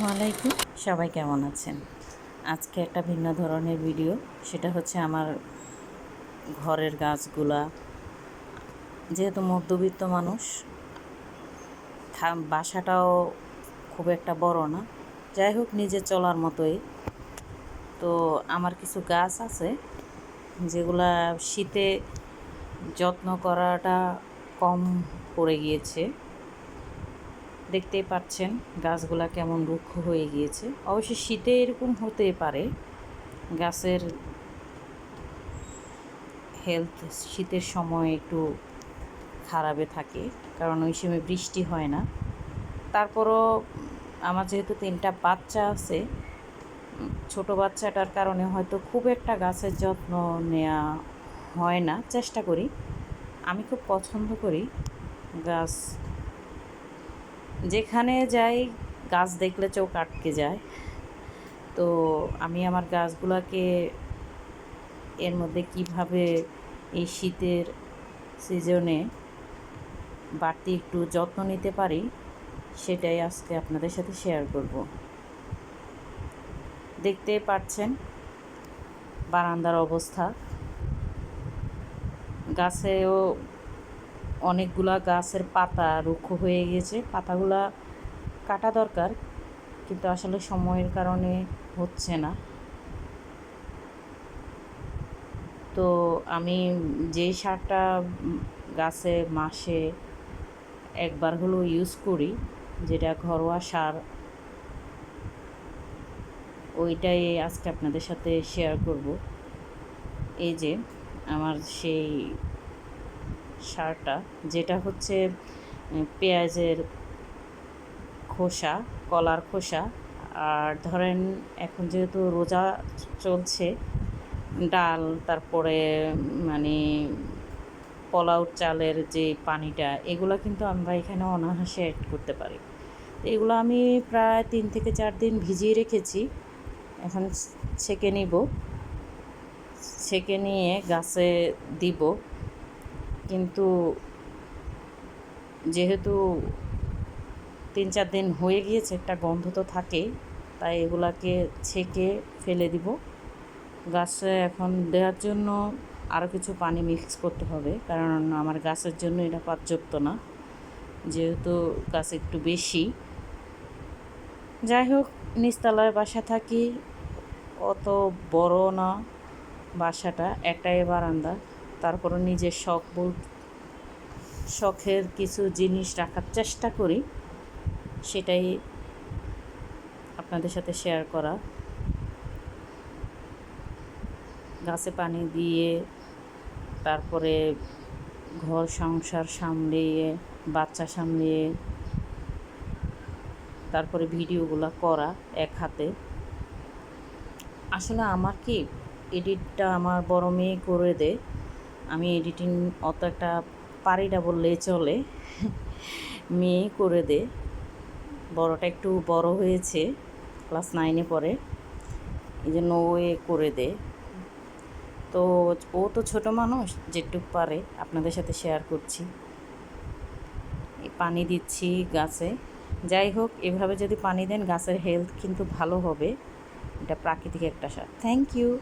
আসসালামু আলাইকুম। সবাই কেমন আছেন? আজকে একটা ভিন্ন ধরনের ভিডিও। সেটা হচ্ছে আমার ঘরের গাছগুলা। যেহেতু মধ্যবিত্ত মানুষ বাসাটাও খুব একটা বড় না। যাই হোক, নিজে চলার মতোই। তো আমার কিছু গাছ আছে, যেগুলা শীতে যত্ন করাটা কম পড়ে গিয়েছে। দেখতেই পাচ্ছেন গাছগুলা কেমন রুক্ষ হয়ে গিয়েছে। অবশ্য শীতে এরকম হতে পারে, গাছের হেলথ শীতের সময় একটু খারাপে থাকে, কারণ ওই সময় বৃষ্টি হয় না। তারপরও আমার যেহেতু তিনটা বাচ্চা আছে, ছোট বাচ্চাটার কারণে হয়তো খুব একটা গাছের যত্ন নেওয়া হয় না, চেষ্টা করি। আমি খুব পছন্দ করি গাছ যেখানে যাই, গাছ দেখলে চোখ আটকে যায়। তো আমি আমার গাছগুলোকে এর মধ্যে কীভাবে এই শীতের সিজনে বাড়তি একটু যত্ন নিতে পারি, সেটাই আজকে আপনাদের সাথে শেয়ার করব। দেখতে পাচ্ছেন, বারান্দার অবস্থা। গাছেও অনেকগুলা গাছের পাতা রুক্ষ হয়ে গেছে। পাতাগুলা কাটা দরকার, কিন্তু আসলে সময়ের কারণে হচ্ছে না। তো আমি যে সারটা গাছে মাসে একবার হলেও ইউজ করি, যেটা ঘরোয়া সার, ওইটাই আজকে আপনাদের সাথে শেয়ার করব। এই যে, আমার সেই সারটা, যেটা হচ্ছে পেঁয়াজের খোসা, কলার খোসা। আর ধরেন, এখন যেহেতু রোজা চলছে, ডাল, তারপরে মানে পোলাও চালের যে পানিটা, এগুলো কিন্তু আমরা এখানে অনায়াসে অ্যাড করতে পারি। এগুলো আমি প্রায় তিন থেকে চার দিন ভিজিয়ে রেখেছি। এখন ছেঁকে নিব। ছেঁকে নিয়ে গাছে দিব। কিন্তু যেহেতু তিন চার দিন হয়ে গিয়েছে, একটা গন্ধ তো থাকে তাই এগুলাকে ছেঁকে ফেলে দিব। গাছে এখন দেওয়ার জন্য আরও কিছু পানি মিক্স করতে হবে, কারণ আমার গাছের জন্য এটা পর্যাপ্ত না, যেহেতু গাছ একটু বেশি। যাই হোক, নিচতলায় বাসা থাকি, অত বড় না বাসাটা, একটাই বারান্দা। তারপরে নিজের শখ বল শখের কিছু জিনিস রাখার চেষ্টা করি, সেটাই আপনাদের সাথে শেয়ার করা। গাছে পানি দিয়ে তারপরে ঘর সংসার সামলিয়ে, বাচ্চা সামলিয়ে, তারপরে ভিডিওগুলো করা এক হাতে। আসলে আমার কি এডিটটা আমার বড় মেয়ে করে দেয়। আমি এডিটিং অত একটা পারি না বললেই চলে। মেয়ে করে দে। বড়টা একটু বড় হয়েছে ক্লাস নাইনে পড়ে। এই জন্য ও করে দে। তো ও তো ছোট মানুষ, যেটুক পারে আপনাদের সাথে শেয়ার করছি। পানি দিচ্ছি গাছে। যাই হোক, এভাবে যদি পানি দেন গাছের হেলথ কিন্তু ভালো হবে। এটা প্রাকৃতিক একটা সার। Thank you